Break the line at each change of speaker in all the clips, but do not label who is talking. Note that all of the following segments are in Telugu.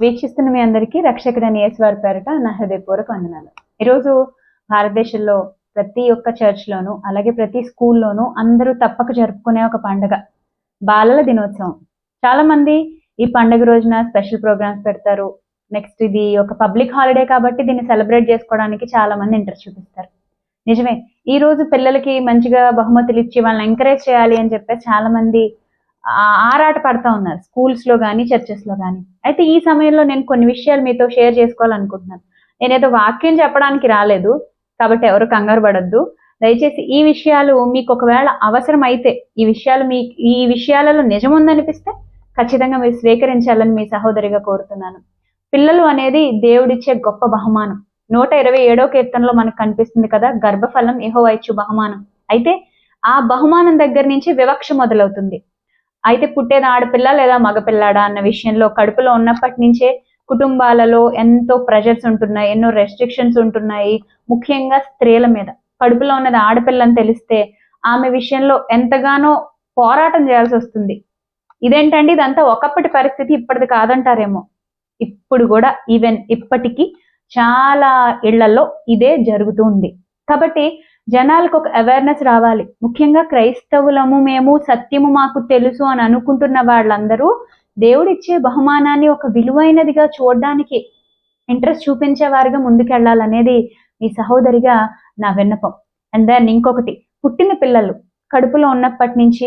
వీక్షిస్తున్న మీ అందరికీ రక్షకుడని యేసువారి పేరట నా హృదయపూర్వక వందనాలు. ఈరోజు భారతదేశంలో ప్రతి ఒక్క చర్చ్లోనూ అలాగే ప్రతి స్కూల్లోనూ అందరూ తప్పక జరుపుకునే ఒక పండుగ బాలల దినోత్సవం. చాలా మంది ఈ పండుగ రోజున స్పెషల్ ప్రోగ్రామ్స్ పెడతారు. నెక్స్ట్ ఇది ఒక పబ్లిక్ హాలిడే కాబట్టి దీన్ని సెలబ్రేట్ చేసుకోవడానికి చాలా మంది ఇంట్రెస్ట్ చూపిస్తారు. నిజమే ఈ రోజు పిల్లలకి మంచిగా బహుమతులు ఇచ్చి వాళ్ళని ఎంకరేజ్ చేయాలి అని చెప్పి చాలా మంది ఆరాట పడతా ఉన్నారు స్కూల్స్లో కానీ చర్చెస్లో కానీ అయితే ఈ సమయంలో నేను కొన్ని విషయాలు మీతో షేర్ చేసుకోవాలనుకుంటున్నాను. నేనేదో వాక్యం చెప్పడానికి రాలేదు కాబట్టి ఎవరు కంగారు పడద్దు. దయచేసి ఈ విషయాలు మీకు ఒకవేళ అవసరం అయితే ఈ విషయాలు మీ ఈ విషయాలలో నిజం ఉందనిపిస్తే ఖచ్చితంగా మీరు స్వీకరించాలని మీ సహోదరిగా కోరుతున్నాను. పిల్లలు అనేది దేవుడిచ్చే గొప్ప బహుమానం. నూట ఇరవై ఏడో కీర్తనలో మనకు కనిపిస్తుంది కదా గర్భఫలం ఇహో ఇచ్చు బహుమానం. అయితే ఆ బహుమానం దగ్గర నుంచి వివక్ష మొదలవుతుంది. అయితే పుట్టేది ఆడపిల్ల లేదా మగపిల్లాడా అన్న విషయంలో కడుపులో ఉన్నప్పటి నుంచే కుటుంబాలలో ఎంతో ప్రెషర్స్ ఉంటున్నాయి ఎన్నో రెస్ట్రిక్షన్స్ ఉంటున్నాయి. ముఖ్యంగా స్త్రీల మీద. కడుపులో ఉన్నది ఆడపిల్లని తెలిస్తే ఆమె విషయంలో ఎంతగానో పోరాటం చేయాల్సి వస్తుంది. ఇదేంటండి? ఇదంతా ఒకప్పటి పరిస్థితి ఇప్పటిది కాదంటారేమో. ఇప్పుడు కూడా ఈవెన్ ఇప్పటికీ చాలా ఇళ్ళలో ఇదే జరుగుతూ ఉంది. కాబట్టి జనాలకు ఒక అవేర్నెస్ రావాలి. ముఖ్యంగా క్రైస్తవులము మేము సత్యము మాకు తెలుసు అని అనుకుంటున్న వాళ్ళందరూ దేవుడిచ్చే బహుమానాన్ని ఒక విలువైనదిగా చూడడానికి ఇంట్రెస్ట్ చూపించేవారిగా ముందుకెళ్ళాలనేది మీ సహోదరిగా నా విన్నపం. అండ్ దెన్ ఇంకొకటి పుట్టిన పిల్లలు కడుపులో ఉన్నప్పటి నుంచి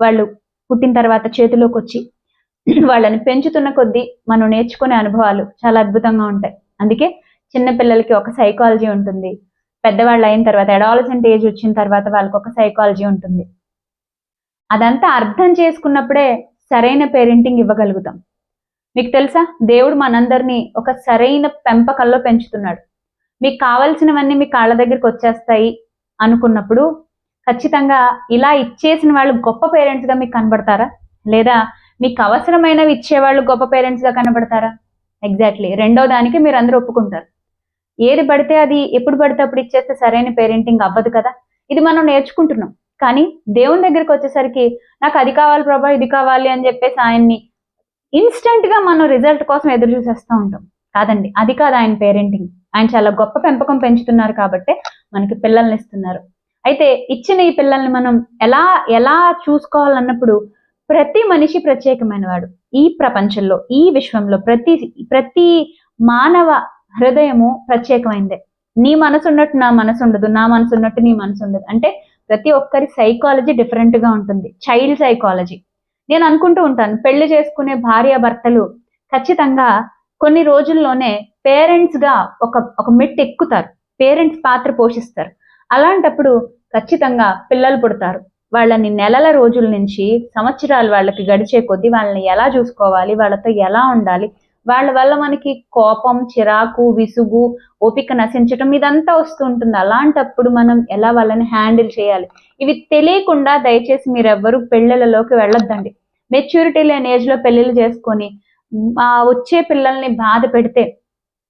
వాళ్ళు పుట్టిన తర్వాత చేతిలోకి వచ్చి వాళ్ళని పెంచుతున్న కొద్దీ మనం నేర్చుకునే అనుభవాలు చాలా అద్భుతంగా ఉంటాయి. అందుకే చిన్న పిల్లలకి ఒక సైకాలజీ ఉంటుంది. పెద్దవాళ్ళు అయిన తర్వాత అడాలసెంట్ ఏజ్ వచ్చిన తర్వాత వాళ్ళకి ఒక సైకాలజీ ఉంటుంది. అదంతా అర్థం చేసుకున్నప్పుడే సరైన పేరెంటింగ్ ఇవ్వగలుగుతాం. మీకు తెలుసా? దేవుడు మనందరినీ ఒక సరైన పెంపకంలో పెంచుతున్నాడు. మీకు కావాల్సినవన్నీ మీ కాళ్ళ దగ్గరికి వచ్చేస్తాయి అనుకున్నప్పుడు ఖచ్చితంగా ఇలా ఇచ్చేసిన వాళ్ళు గొప్ప పేరెంట్స్గా మీకు కనబడతారా? లేదా మీకు అవసరమైనవి ఇచ్చేవాళ్ళు గొప్ప పేరెంట్స్గా కనబడతారా? ఎగ్జాక్ట్లీ రెండో దానికి మీరు అందరూ ఒప్పుకుంటారు. ఏది పడితే అది ఎప్పుడు పడితే అప్పుడు ఇచ్చేస్తే సరైన పేరెంటింగ్ అవ్వదు కదా? ఇది మనం నేర్చుకుంటున్నాం. కానీ దేవుని దగ్గరికి వచ్చేసరికి నాకు అది కావాలి ప్రభా ఇది కావాలి అని చెప్పేసి ఆయన్ని ఇన్స్టెంట్గా మనం రిజల్ట్ కోసం ఎదురు చూసేస్తూ ఉంటాం. కాదండి అది కాదు ఆయన పేరెంటింగ్ ఆయన చాలా గొప్ప పెంపకం పెంచుతున్నారు కాబట్టి మనకి పిల్లల్ని ఇస్తున్నారు. అయితే ఇచ్చిన ఈ పిల్లల్ని మనం ఎలా ఎలా చూసుకోవాలన్నప్పుడు ప్రతి మనిషి ప్రత్యేకమైన వాడు ఈ ప్రపంచంలో ఈ విశ్వంలో ప్రతి ప్రతి మానవ హృదయము ప్రత్యేకమైందే. నీ మనసు ఉన్నట్టు నా మనసు ఉండదు నా మనసు ఉన్నట్టు నీ మనసు ఉండదు అంటే ప్రతి ఒక్కరి సైకాలజీ డిఫరెంట్గా ఉంటుంది. చైల్డ్ సైకాలజీ నేను అనుకుంటూ ఉంటాను పెళ్ళి చేసుకునే భార్య భర్తలు ఖచ్చితంగా కొన్ని రోజుల్లోనే పేరెంట్స్గా ఒక ఒక మెట్ ఎక్కుతారు. పేరెంట్స్ పాత్ర పోషిస్తారు. అలాంటప్పుడు ఖచ్చితంగా పిల్లలు పుడతారు. వాళ్ళని నెలల రోజుల నుంచి సంవత్సరాలు వాళ్ళకి గడిచే కొద్దీ వాళ్ళని ఎలా చూసుకోవాలి వాళ్ళతో ఎలా ఉండాలి వాళ్ళ వల్ల మనకి కోపం చిరాకు విసుగు ఓపిక నశించటం ఇదంతా వస్తూ ఉంటుంది అలాంటప్పుడు మనం ఎలా వాళ్ళని హ్యాండిల్ చేయాలి? ఇవి తెలియకుండా దయచేసి మీరెవ్వరూ పెళ్ళిళ్ళలోకి వెళ్ళొద్దండి. మెచ్యూరిటీ లేని ఏజ్లో చేసుకొని వచ్చే పిల్లల్ని బాధ పెడితే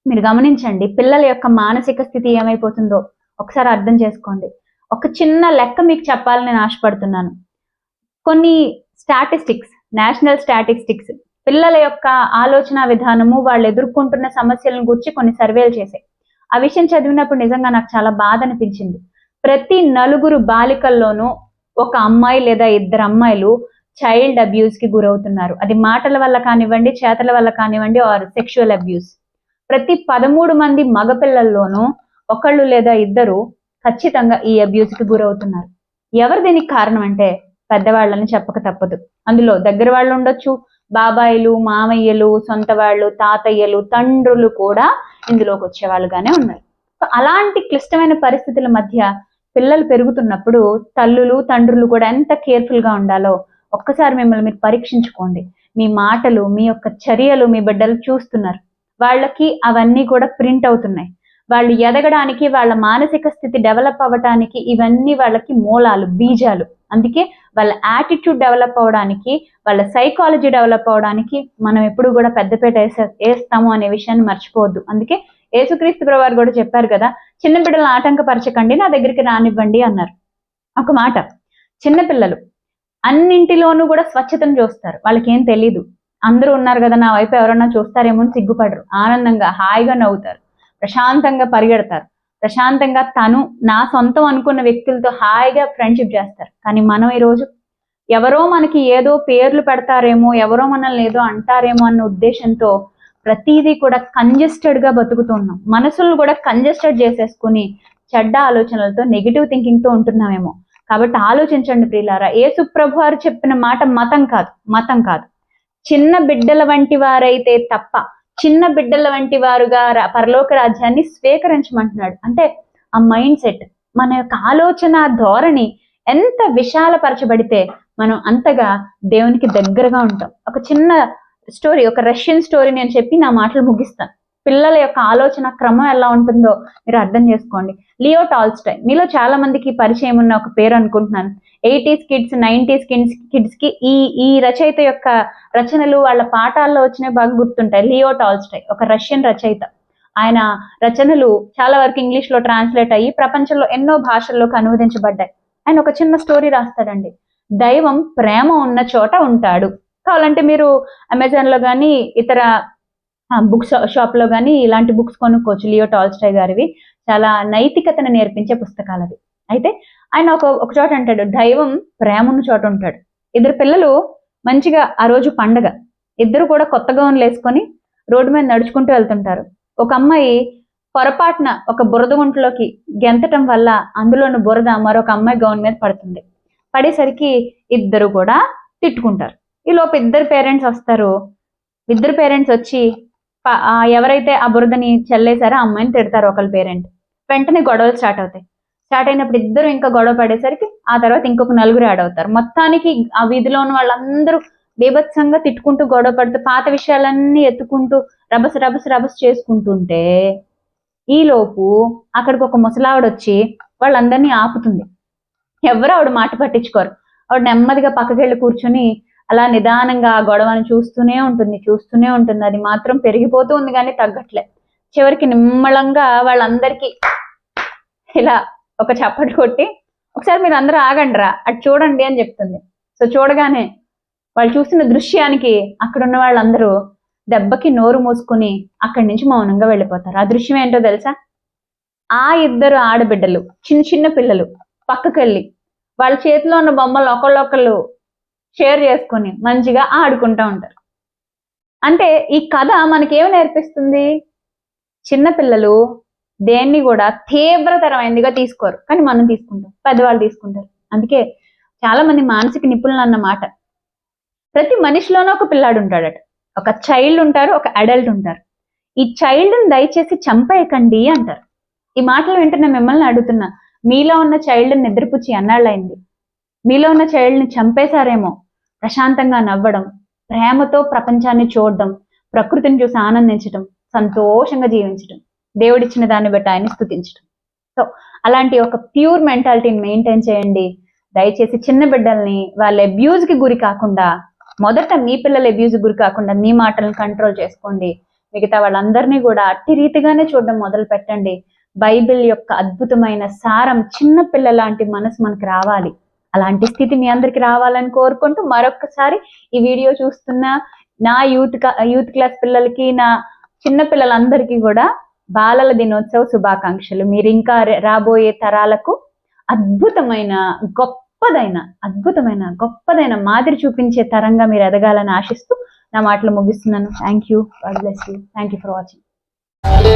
మీరు గమనించండి పిల్లల యొక్క మానసిక స్థితి ఏమైపోతుందో. ఒకసారి అర్థం చేసుకోండి. ఒక చిన్న లెక్క మీకు చెప్పాలని నేను ఆశపడుతున్నాను. కొన్ని స్టాటిస్టిక్స్ నేషనల్ స్టాటిస్టిక్స్ పిల్లల యొక్క ఆలోచన విధానము వాళ్ళు ఎదుర్కొంటున్న సమస్యలను గురించి కొన్ని సర్వేలు చేశాయి. ఆ విషయం చదివినప్పుడు నిజంగా నాకు చాలా బాధ అనిపించింది. ప్రతి నలుగురు బాలికల్లోనూ ఒక అమ్మాయి లేదా ఇద్దరు అమ్మాయిలు చైల్డ్ అబ్యూస్కి గురవుతున్నారు. అది మాటల వల్ల కానివ్వండి చేతల వల్ల కానివ్వండి ఆర్ సెక్షువల్ అబ్యూస్. ప్రతి పదమూడు మంది మగపిల్లల్లోనూ ఒకళ్ళు లేదా ఇద్దరు ఖచ్చితంగా ఈ అబ్యూస్కి గురవుతున్నారు. ఎవరు దీనికి కారణం అంటే పెద్దవాళ్ళని చెప్పక తప్పదు. అందులో దగ్గర వాళ్ళు ఉండొచ్చు బాబాయిలు మామయ్యలు సొంత వాళ్ళు తాతయ్యలు తండ్రులు కూడా ఇందులోకి వచ్చేవాళ్ళుగానే ఉన్నారు. సో అలాంటి క్లిష్టమైన పరిస్థితుల మధ్య పిల్లలు పెరుగుతున్నప్పుడు తల్లులు తండ్రులు కూడా ఎంత కేర్ఫుల్గా ఉండాలో ఒక్కసారి మిమ్మల్ని మీరు పరీక్షించుకోండి. మీ మాటలు మీ యొక్క చర్యలు మీ బిడ్డలు చూస్తున్నారు. వాళ్ళకి అవన్నీ కూడా ప్రింట్ అవుతున్నాయి. వాళ్ళు ఎదగడానికి వాళ్ళ మానసిక స్థితి డెవలప్ అవ్వటానికి ఇవన్నీ వాళ్ళకి మూలాలు బీజాలు. అందుకే వాళ్ళ యాటిట్యూడ్ డెవలప్ అవ్వడానికి వాళ్ళ సైకాలజీ డెవలప్ అవ్వడానికి మనం ఎప్పుడు కూడా పెద్దపేట వేసే వేస్తాము అనే విషయాన్ని మర్చిపోవద్దు. అందుకే యేసుక్రీస్తు ప్రభువారు కూడా చెప్పారు కదా చిన్న బిడ్డలను ఆటంకపరచకండి నా దగ్గరికి రానివ్వండి అన్నారు. ఒక మాట చిన్నపిల్లలు అన్నింటిలోనూ కూడా స్వచ్ఛతను చూస్తారు. వాళ్ళకి ఏం తెలీదు. అందరూ ఉన్నారు కదా నా వైపు ఎవరన్నా చూస్తారేమో అని సిగ్గుపడరు. ఆనందంగా హాయిగా నవ్వుతారు. ప్రశాంతంగా పరిగెడతారు. ప్రశాంతంగా తను నా సొంతం అనుకున్న వ్యక్తులతో హాయిగా ఫ్రెండ్షిప్ చేస్తారు. కానీ మనం ఈరోజు ఎవరో మనకి ఏదో పేర్లు పెడతారేమో ఎవరో మనల్ని ఏదో అంటారేమో అన్న ఉద్దేశంతో ప్రతిదీ కూడా కంజెస్టెడ్గా బతుకుతున్నాం మనసులు కూడా కంజెస్టెడ్ చేసేసుకుని చెడ్డ ఆలోచనలతో నెగిటివ్ థింకింగ్తో ఉంటున్నామేమో. కాబట్టి ఆలోచించండి ప్రియులారా యేసు ప్రభు వారు చెప్పిన మాట మతం కాదు మతం కాదు. చిన్న బిడ్డల వంటి వారైతే తప్ప చిన్న బిడ్డల వంటి వారుగా పరలోక రాజ్యాన్ని స్వీకరించమంటున్నాడు. అంటే ఆ మైండ్ సెట్ మన యొక్క ఆలోచన ధోరణి ఎంత విశాలపరచబడితే మనం అంతగా దేవునికి దగ్గరగా ఉంటాం. ఒక చిన్న స్టోరీ ఒక రష్యన్ స్టోరీ నేను చెప్పి నా మాటలు ముగిస్తాను. పిల్లల యొక్క ఆలోచన క్రమం ఎలా ఉంటుందో మీరు అర్థం చేసుకోండి. లియో టాల్స్టై మీలో చాలా మందికి పరిచయం ఉన్న ఒక పేరు అనుకుంటున్నాను. ఎయిటీస్ కిడ్స్ నైన్టీస్ కిడ్స్ కిడ్స్కి ఈ ఈ రచయిత యొక్క రచనలు వాళ్ళ పాఠాల్లో వచ్చినవి బాగా గుర్తుంటాయి. లియో టాల్స్టై ఒక రష్యన్ రచయిత. ఆయన రచనలు చాలా వరకు ఇంగ్లీష్లో ట్రాన్స్లేట్ అయ్యి ప్రపంచంలో ఎన్నో భాషల్లోకి అనువదించబడ్డాయి. ఆయన ఒక చిన్న స్టోరీ రాస్తాడండి. దైవం ప్రేమ ఉన్న చోట ఉంటాడు. కావాలంటే మీరు అమెజాన్లో కానీ ఇతర బుక్ షాప్లో కానీ ఇలాంటి బుక్స్ కొనుక్కోవచ్చు. లియో టాల్స్టై గారివి. చాలా నైతికతను నేర్పించే పుస్తకాలు అవి అయితే ఆయన ఒక ఒక చోట అంటాడు దైవం ప్రేమ ఉన్న చోట ఉంటాడు. ఇద్దరు పిల్లలు మంచిగా ఆ రోజు పండగ. ఇద్దరు కూడా కొత్త గౌన్లు వేసుకొని రోడ్డు మీద నడుచుకుంటూ వెళ్తుంటారు. ఒక అమ్మాయి పొరపాటున ఒక బురద గుంటలోకి గెంతటం వల్ల అందులోని బురద మరొక అమ్మాయి గౌన్ మీద పడుతుంది. పడేసరికి ఇద్దరు కూడా తిట్టుకుంటారు. ఈ లోపు ఇద్దరు పేరెంట్స్ వస్తారు. ఇద్దరు పేరెంట్స్ వచ్చి ఎవరైతే ఆ బురదని చల్లేశారో అమ్మాయిని తిడతారు ఒకళ్ళ పేరెంట్. వెంటనే గొడవలు స్టార్ట్ అవుతాయి. స్టార్ట్ అయినప్పుడు ఇద్దరు ఇంకా గొడవ పడేసరికి ఆ తర్వాత ఇంకొక నలుగురు యాడ్ అవుతారు. మొత్తానికి ఆ వీధిలో ఉన్న వాళ్ళందరూ బీభత్సంగా తిట్టుకుంటూ గొడవ పడుతూ పాత విషయాలన్నీ ఎత్తుకుంటూ రభస రభస రభస చేసుకుంటుంటే ఈలోపు అక్కడికి ఒక ముసలావిడ వచ్చి వాళ్ళందరినీ ఆపుతుంది. ఎవరు ఆవిడ మాట పట్టించుకోరు. ఆవిడ నెమ్మదిగా పక్కకెళ్ళి కూర్చుని అలా నిదానంగా ఆ గొడవని చూస్తూనే ఉంటుంది చూస్తూనే ఉంటుంది. అది మాత్రం పెరిగిపోతూ ఉంది కానీ తగ్గట్లే. చివరికి నిమ్మళంగా వాళ్ళందరికీ ఇలా ఒక చప్పటి కొట్టి ఒకసారి మీరు అందరూ ఆగండిరా అటు చూడండి అని చెప్తుంది. సో చూడగానే వాళ్ళు చూస్తున్న దృశ్యానికి అక్కడున్న వాళ్ళందరూ దెబ్బకి నోరు మూసుకుని అక్కడి నుంచి మౌనంగా వెళ్ళిపోతారు. ఆ దృశ్యం ఏంటో తెలుసా? ఆ ఇద్దరు ఆడబిడ్డలు చిన్న చిన్న పిల్లలు పక్కకెళ్ళి వాళ్ళ చేతిలో ఉన్న బొమ్మలు ఒకళ్ళొకళ్ళు షేర్ చేసుకుని మంచిగా ఆడుకుంటూ ఉంటారు. అంటే ఈ కథ మనకేమి నేర్పిస్తుంది? చిన్న పిల్లలు దేన్ని కూడా తీవ్రతరమైనదిగా తీసుకోరు. కానీ మనం తీసుకుంటాం. పెద్దవాళ్ళు తీసుకుంటారు. అందుకే చాలా మంది మానసిక నిపుణులు అన్నమాట. ప్రతి మనిషిలోనూ ఒక పిల్లాడు ఉంటాడట. ఒక చైల్డ్ ఉంటారు ఒక అడల్ట్ ఉంటారు. ఈ చైల్డ్ని దయచేసి చంపేయకండి అంటారు. ఈ మాటలు వింటున్న మిమ్మల్ని అడుగుతున్నా. మీలో ఉన్న చైల్డ్ని నిద్రపుచ్చి అన్నాళ్ళైంది మీలో ఉన్న చైల్డ్ని చంపేశారేమో? ప్రశాంతంగా నవ్వడం ప్రేమతో ప్రపంచాన్ని చూడడం ప్రకృతిని చూసి ఆనందించడం సంతోషంగా జీవించడం దేవుడిచ్చిన దాన్ని బట్టి ఆయన స్థుతించడం. సో అలాంటి ఒక ప్యూర్ మెంటాలిటీని మెయింటైన్ చేయండి. దయచేసి చిన్న బిడ్డల్ని వాళ్ళ అబ్యూజ్కి కి గురి కాకుండా మొదట మీ పిల్లల అబ్యూజ్కి గురి కాకుండా మీ మాటలను కంట్రోల్ చేసుకోండి. మిగతా వాళ్ళందరినీ కూడా అట్టి రీతిగానే చూడడం మొదలు పెట్టండి. బైబిల్ యొక్క అద్భుతమైన సారం చిన్న పిల్ల లాంటి మనసు మనకు రావాలి. అలాంటి స్థితి మీ అందరికి రావాలని కోరుకుంటూ మరొకసారి ఈ వీడియో చూస్తున్న నా యూత్ యూత్ క్లాస్ పిల్లలకి నా చిన్న పిల్లలందరికీ కూడా బాలల దినోత్సవ శుభాకాంక్షలు. మీరు ఇంకా రాబోయే తరాలకు అద్భుతమైన గొప్పదైన అద్భుతమైన గొప్పదైన మాదిరి చూపించే తరంగా మీరు ఎదగాలని ఆశిస్తూ నా మాటలు ముగిస్తున్నాను. Thank you God bless you thank you for watching